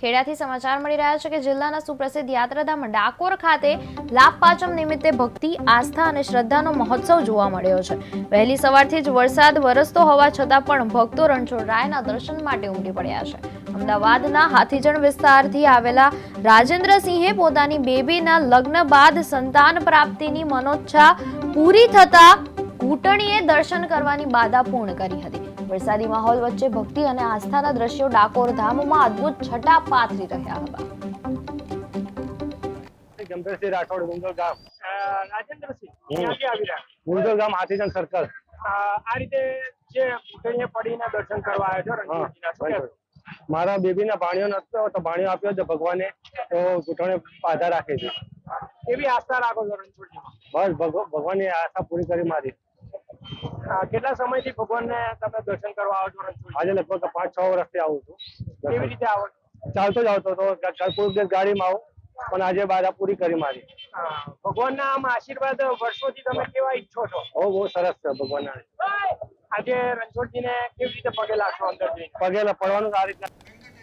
ખેડાથી સમાચાર મળી રહ્યા છે કે જિલ્લાના સુપ્રસિદ્ધ યાત્રાધામ ડાકોર ખાતે લાભ પાંચમ નિમિત્તે ભક્તિ, આસ્થા અને શ્રદ્ધાનો મહોત્સવ જોવા મળ્યો છે. વહેલી સવારથી જ વરસાદ વરસતો હોવા છતાં પણ ભક્તો રણછોડરાયના દર્શન માટે ઉમટી પડ્યા છે. અમદાવાદના હાથીજણ વિસ્તારથી આવેલા રાજેન્દ્રસિંહે પોતાની બેબીના લગ્ન બાદ સંતાન પ્રાપ્તિની મનોચ્છા પૂરી થતા ઘૂંટણીએ દર્શન કરવાની બાધા પૂર્ણ કરી હતી. વરસાદી માહોલ વચ્ચે ભક્તિ અને આસ્થાના દ્રશ્યો ડાકોર ધામમાં અદ્ભુત છટા પાથરી રહ્યા હતા. ગંભીરસિંહ રાઠોડ ગામ. રાજેન્દ્રસિંહ ગામ હાથીજન સર્કલ આ રીતે જે ઘૂંટણીએ પડીને દર્શન કરવા આવ્યો છો? મારા બેબીના ભાણિયો નતો તો ભાણિયો આપ્યો તો ભગવાને તો ઘૂંટણે પાધા રાખે છે એવી આસ્થા રાખો છો રણછોડજીમાં? બસ ભગવાન ભગવાનની આશા પૂરી કરી મારી. કેટલા સમયથી ભગવાનને તમે દર્શન કરવા આવો છો રણછોડજી આજે લગભગ પાંચ છ વર્ષથી આવું છું. કેવી રીતે આવો ચાલતો જ આવતો ગ- કોઈ દિવસ ગાડીમાં આવું પણ આજે બાધા પૂરી કરી મારી. ભગવાનના આમ આશીર્વાદ વર્ષોથી તમે કેવા ઈચ્છો છો? બહુ બહુ સરસ છે ભગવાનના. આજે રણછોડજીને કેવી રીતે પગે લાગશો અંદર પગે પડવાનું આ રીતના